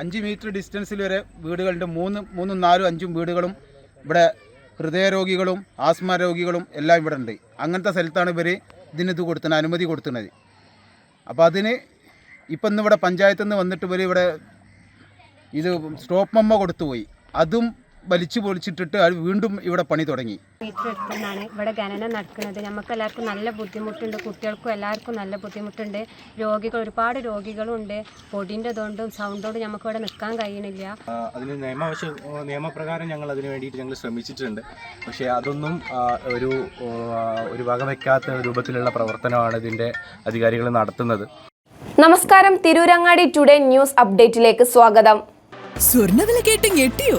അഞ്ച് മീറ്റർ ഡിസ്റ്റൻസിൽ വരെ വീടുകളുണ്ട്. മൂന്ന് മൂന്നും നാലും അഞ്ചും വീടുകളും ഇവിടെ ഹൃദയരോഗികളും ആസ്മ രോഗികളും എല്ലാം ഇവിടെ ഉണ്ട്. അങ്ങനത്തെ സ്ഥലത്താണ് ഇവർ ഇതിന് ഇത് കൊടുത്തത് അനുമതി കൊടുക്കുന്നത് അപ്പോൾ അതിന് ഇപ്പം ഇന്ന് ഇവിടെ പഞ്ചായത്തിൽ നിന്ന് വന്നിട്ട് ഇവർ ഇവിടെ ഇത് സ്റ്റോപ്പ് മമ്മ കൊടുത്തു പോയി അതും വലിച്ചു പൊളിച്ചിട്ടിട്ട് അത് വീണ്ടും ഇവിടെ പണി തുടങ്ങി. മീറ്റർ എടുത്തുനിന്നാണ് ഇവിടെ ഖനനം നടക്കുന്നത്. നമുക്ക് എല്ലാവർക്കും നല്ല ബുദ്ധിമുട്ടുണ്ട്. കുട്ടികൾക്കും എല്ലാവർക്കും നല്ല ബുദ്ധിമുട്ടുണ്ട്. രോഗികൾ ഒരുപാട് രോഗികളുണ്ട്. പൊടിന്റെ ഇതുകൊണ്ടും സൗണ്ടോടും നമുക്ക് ഇവിടെ നിൽക്കാൻ കഴിയണില്ല. അതിന് നിയമാവശ്യം നിയമപ്രകാരം ഞങ്ങൾ അതിന് വേണ്ടിയിട്ട് ഞങ്ങൾ ശ്രമിച്ചിട്ടുണ്ട്. പക്ഷേ അതൊന്നും ഒരു ഒരു വക വയ്ക്കാത്ത രൂപത്തിലുള്ള പ്രവർത്തനമാണ് ഇതിന്റെ അധികാരികൾ നടത്തുന്നത്. നമസ്കാരം. തിരൂരങ്ങാടി ടുഡേ ന്യൂസ് അപ്ഡേറ്റിലേക്ക് സ്വാഗതം. സ്വർണവില കേട്ട് ഞെട്ടിയോ?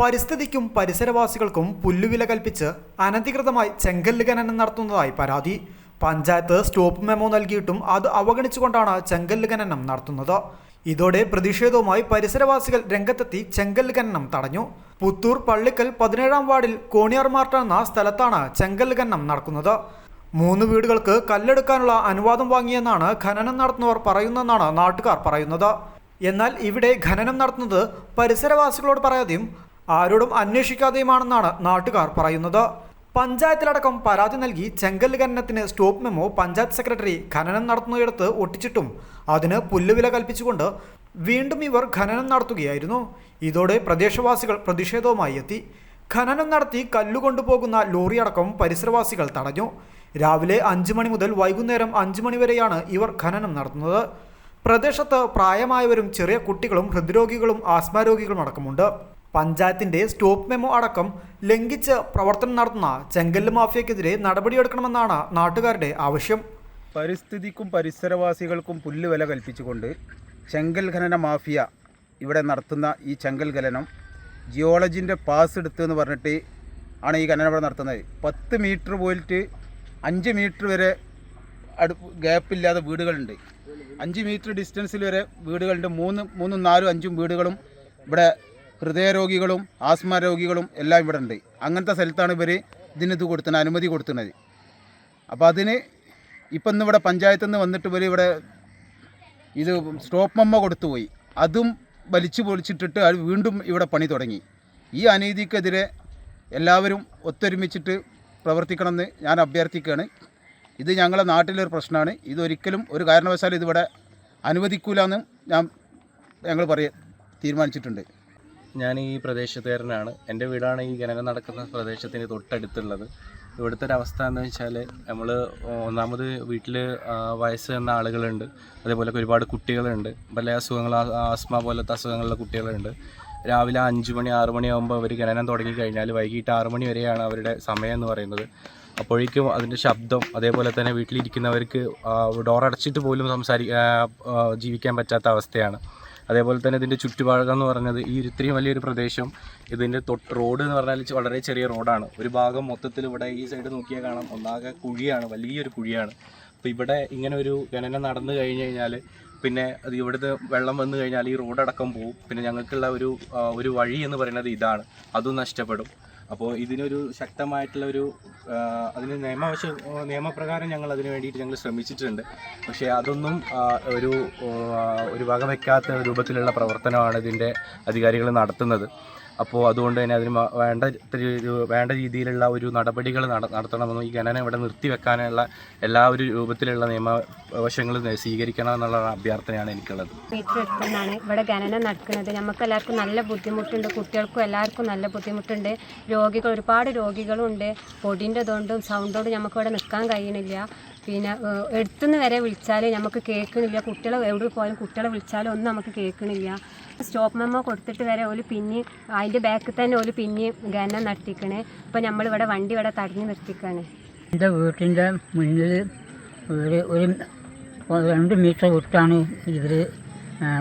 പരിസ്ഥിതിക്കും പരിസരവാസികൾക്കും പുല്ലുവില കൽപ്പിച്ച് അനധികൃതമായി ചെങ്കല്ല് ഖനനം നടത്തുന്നതായി പരാതി. പഞ്ചായത്ത് സ്റ്റോപ്പ് മെമോ നൽകിയിട്ടും അത് അവഗണിച്ചുകൊണ്ടാണ് ചെങ്കല്ല് ഖനനം നടത്തുന്നത്. ഇതോടെ പ്രതിഷേധവുമായി പരിസരവാസികൾ രംഗത്തെത്തി ചെങ്കല്ല് ഖനനം തടഞ്ഞു. പുത്തൂർ പള്ളിക്കൽ പതിനേഴാം വാർഡിൽ കോണിയാർമാർട്ട എന്ന സ്ഥലത്താണ് ചെങ്കല്ല് ഖനനം നടക്കുന്നത്. മൂന്ന് വീടുകൾക്ക് കല്ലെടുക്കാനുള്ള അനുവാദം വാങ്ങിയെന്നാണ് ഖനനം നടത്തുന്നവർ പറയുന്നതെന്നാണ് നാട്ടുകാർ പറയുന്നത്. എന്നാൽ ഇവിടെ ഖനനം നടത്തുന്നത് പരിസരവാസികളോട് പറയാതെയും ആരോടും അന്വേഷിക്കാതെയുമാണെന്നാണ് നാട്ടുകാർ പറയുന്നത്. പഞ്ചായത്തിലടക്കം പരാതി നൽകി ചെങ്കൽ ഖനനത്തിന് സ്റ്റോപ്പ് മെമ്മോ പഞ്ചായത്ത് സെക്രട്ടറി ഖനനം നടത്തുന്നയിടത്ത് ഒട്ടിച്ചിട്ടും അതിന് പുല്ലുവില കൽപ്പിച്ചുകൊണ്ട് വീണ്ടും ഇവർ ഖനനം നടത്തുകയായിരുന്നു. ഇതോടെ പ്രദേശവാസികൾ പ്രതിഷേധവുമായി എത്തി. ഖനനം നടത്തി കല്ലുകൊണ്ടുപോകുന്ന ലോറിയടക്കം പരിസരവാസികൾ തടഞ്ഞു. രാവിലെ അഞ്ച് മണി മുതൽ വൈകുന്നേരം അഞ്ച് മണി വരെയാണ് ഇവർ ഖനനം നടത്തുന്നത്. പ്രദേശത്ത് പ്രായമായവരും ചെറിയ കുട്ടികളും ഹൃദ്രോഗികളും ആസ്മാരോഗികളും അടക്കമുണ്ട്. പഞ്ചായത്തിന്റെ സ്റ്റോപ്പ് മെമ്മോ അടക്കം ലംഘിച്ച് പ്രവർത്തനം നടത്തുന്ന ചെങ്കല്ല് മാഫിയക്കെതിരെ നടപടിയെടുക്കണമെന്നാണ് നാട്ടുകാരുടെ ആവശ്യം. പരിസ്ഥിതിക്കും പരിസരവാസികൾക്കും പുല്ല് വില കൽപ്പിച്ചുകൊണ്ട് ചെങ്കൽ ഖനന മാഫിയ ഇവിടെ നടത്തുന്ന ഈ ചെങ്കൽ ഖനനം ജിയോളജിന്റെ പാസ് എടുത്തു എന്ന് പറഞ്ഞിട്ട് ആണ് ഈ ഖനനം ഇവിടെ നടത്തുന്നത്. പത്ത് മീറ്റർ പോയിട്ട് അഞ്ച് മീറ്റർ വരെ അടു ഗ്യാപ്പില്ലാതെ വീടുകളുണ്ട്. അഞ്ച് മീറ്റർ ഡിസ്റ്റൻസിൽ വരെ വീടുകളുണ്ട്. മൂന്ന് മൂന്നും നാലും അഞ്ചും വീടുകളും ഇവിടെ ഹൃദയരോഗികളും ആസ്മ രോഗികളും എല്ലാം ഇവിടെ ഉണ്ട് അങ്ങനത്തെ സ്ഥലത്താണ് ഇവർ ഇതിന് ഇത് കൊടുത്തത് അനുമതി കൊടുക്കുന്നത് അപ്പോൾ അതിന് ഇപ്പം ഇന്ന് ഇവിടെ പഞ്ചായത്തിൽ നിന്ന് വന്നിട്ട് ഇവർ ഇവിടെ ഇത് സ്റ്റോപ്പ് മമ്മ കൊടുത്തു പോയി. അതും വലിച്ചു പൊളിച്ചിട്ടിട്ട് അത് വീണ്ടും ഇവിടെ പണി തുടങ്ങി. ഈ അനീതിക്കെതിരെ എല്ലാവരും ഒത്തൊരുമിച്ചിട്ട് പ്രവർത്തിക്കണമെന്ന് ഞാൻ അഭ്യർത്ഥിക്കുകയാണ്. ഇത് ഞങ്ങളെ നാട്ടിലൊരു പ്രശ്നമാണ്. ഇതൊരിക്കലും ഒരു കാരണവശാലും ഇതിവിടെ അനുവദിക്കൂലെന്നും ഞാൻ ഞങ്ങൾ പറയ തീരുമാനിച്ചിട്ടുണ്ട്. ഞാൻ ഈ പ്രദേശത്തുകാരനാണ്. എന്റെ വീടാണ് ഈ ഖനനം നടക്കുന്ന പ്രദേശത്തിന് തൊട്ടടുത്തുള്ളത്. ഇവിടുത്തെ ഒരു അവസ്ഥ എന്ന് വെച്ചാൽ നമ്മൾ ഒന്നാമത് വീട്ടിൽ വയസ്സ് എന്ന ആളുകളുണ്ട്. അതേപോലെ ഒരുപാട് കുട്ടികളുണ്ട്. പല അസുഖങ്ങൾ ആസ്മ പോലത്തെ അസുഖങ്ങളുള്ള കുട്ടികളുണ്ട്. രാവിലെ അഞ്ച് മണി ആറ് മണിയാകുമ്പോൾ അവർ ഖനനം തുടങ്ങി കഴിഞ്ഞാൽ വൈകിട്ട് ആറ് മണി വരെയാണ് അവരുടെ സമയം എന്ന് പറയുന്നത്. അപ്പോഴേക്കും അതിന്റെ ശബ്ദം അതേപോലെ തന്നെ വീട്ടിലിരിക്കുന്നവർക്ക് ഡോർ അടച്ചിട്ട് പോലും സംസാരി ആ, ആ, ജീവിക്കാൻ പറ്റാത്ത അവസ്ഥയാണ്. അതേപോലെ തന്നെ ഇതിന്റെ ചുറ്റുപാടുകൾ എന്ന് പറഞ്ഞത് ഈ ഇത്രയും വലിയൊരു പ്രദേശം ഇതിന്റെ തൊട്ട് റോഡ് എന്ന് പറഞ്ഞാൽ വളരെ ചെറിയ റോഡാണ്. ഒരു ഭാഗം മൊത്തത്തിൽ ഇവിടെ ഈ സൈഡ് നോക്കിയാൽ കാണാം. ഒന്നാകെ കുഴിയാണ് വലിയൊരു കുഴിയാണ്. അപ്പോൾ ഇവിടെ ഇങ്ങനെ ഒരു ഖനനം നടന്നു കഴിഞ്ഞ് കഴിഞ്ഞാൽ പിന്നെ അത് ഇവിടുത്തെ വെള്ളം വന്നു കഴിഞ്ഞാൽ ഈ റോഡടക്കം പോവും. പിന്നെ ഞങ്ങൾക്കുള്ള ഒരു ഒരു വഴി എന്ന് പറയുന്നത് ഇതാണ്. അതും നഷ്ടപ്പെടും. അപ്പോൾ ഇതിനൊരു ശക്തമായിട്ടുള്ള ഒരു അതിന് നിയമവശ നിയമപ്രകാരം ഞങ്ങൾ അതിന് വേണ്ടിയിട്ട് ഞങ്ങൾ ശ്രമിച്ചിട്ടുണ്ട്. പക്ഷേ അതൊന്നും ഒരു ഒരു വകവെക്കാത്ത രൂപത്തിലുള്ള പ്രവർത്തനമാണ് ഇതിന്റെ അധികാരികൾ നടത്തുന്നത്. അപ്പോൾ അതുകൊണ്ട് തന്നെ അതിന് വേണ്ട വേണ്ട രീതിയിലുള്ള ഒരു നടപടികൾ നട നടത്തണമെന്നും ഈ ഖനനം ഇവിടെ നിർത്തിവെക്കാനുള്ള എല്ലാ ഒരു രൂപത്തിലുള്ള നിയമവശങ്ങൾ സ്വീകരിക്കണം എന്നുള്ള അഭ്യർത്ഥനയാണ് എനിക്കുള്ളത്. എടുത്തുനിന്നാണ് ഇവിടെ ഖനനം നടക്കുന്നത്. നമുക്ക് എല്ലാവർക്കും നല്ല ബുദ്ധിമുട്ടുണ്ട്. കുട്ടികൾക്കും എല്ലാവർക്കും നല്ല ബുദ്ധിമുട്ടുണ്ട്. രോഗികൾ ഒരുപാട് രോഗികളുണ്ട്. പൊടിന്റെ ഇതുകൊണ്ടും സൗണ്ടോടും നമുക്ക് ഇവിടെ നിൽക്കാൻ കഴിയണില്ല. പിന്നെ എടുത്തുനിന്ന് വരെ വിളിച്ചാൽ നമുക്ക് കേൾക്കണില്ല. കുട്ടികളെ എവിടെ പോയാലും കുട്ടികളെ വിളിച്ചാലും ഒന്നും നമുക്ക് കേൾക്കണില്ല. സ്റ്റോപ്പ് മെമ്മോ കൊടുത്തിട്ട് വരെ ഒരു പിന്നെ അതിന്റെ ബാക്കിൽ തന്നെ ഒരു പിന്നെ ഗന നട്ടിക്കണേ അപ്പോൾ നമ്മളിവിടെ വണ്ടി ഇവിടെ തടഞ്ഞു നിർത്തിക്കാണ്. എന്റെ വീട്ടിന്റെ മുന്നിൽ ഒരു ഒരു രണ്ട് മീറ്റർ വിട്ടാണ് ഇവർ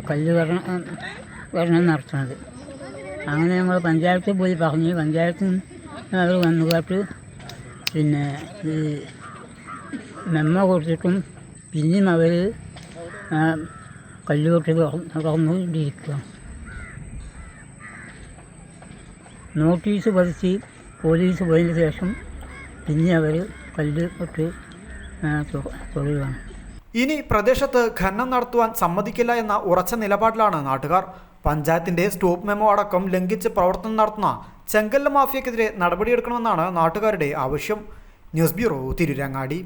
കല്ല് വരണം വരണം നടത്തുന്നത്. അങ്ങനെ ഞങ്ങൾ പഞ്ചായത്തിൽ പോയി പറഞ്ഞു. പഞ്ചായത്തും അവർ വന്നു കാട്ട് പിന്നെ ഈ മെമ്മ കൊടുത്തിട്ടും പിന്നെയും അവർ കല്ലുകൊട്ട് തുറന്നുകൊണ്ടിരിക്കുക നോട്ടീസ് പതിച്ച് പോലീസ് പോയതിന് ശേഷം പിന്നെ അവർ കല്ല് തൊട്ട് ഇനി പ്രദേശത്ത് ഖനനം നടത്തുവാൻ സമ്മതിക്കില്ല എന്ന ഉറച്ച നിലപാടിലാണ് നാട്ടുകാർ. പഞ്ചായത്തിന്റെ സ്റ്റോപ്പ് മെമ്മോ അടക്കം ലംഘിച്ച് പ്രവർത്തനം നടത്തുന്ന ചെങ്കല്ല് മാഫിയക്കെതിരെ നടപടിയെടുക്കണമെന്നാണ് നാട്ടുകാരുടെ ആവശ്യം. News bureau Tirurangadi.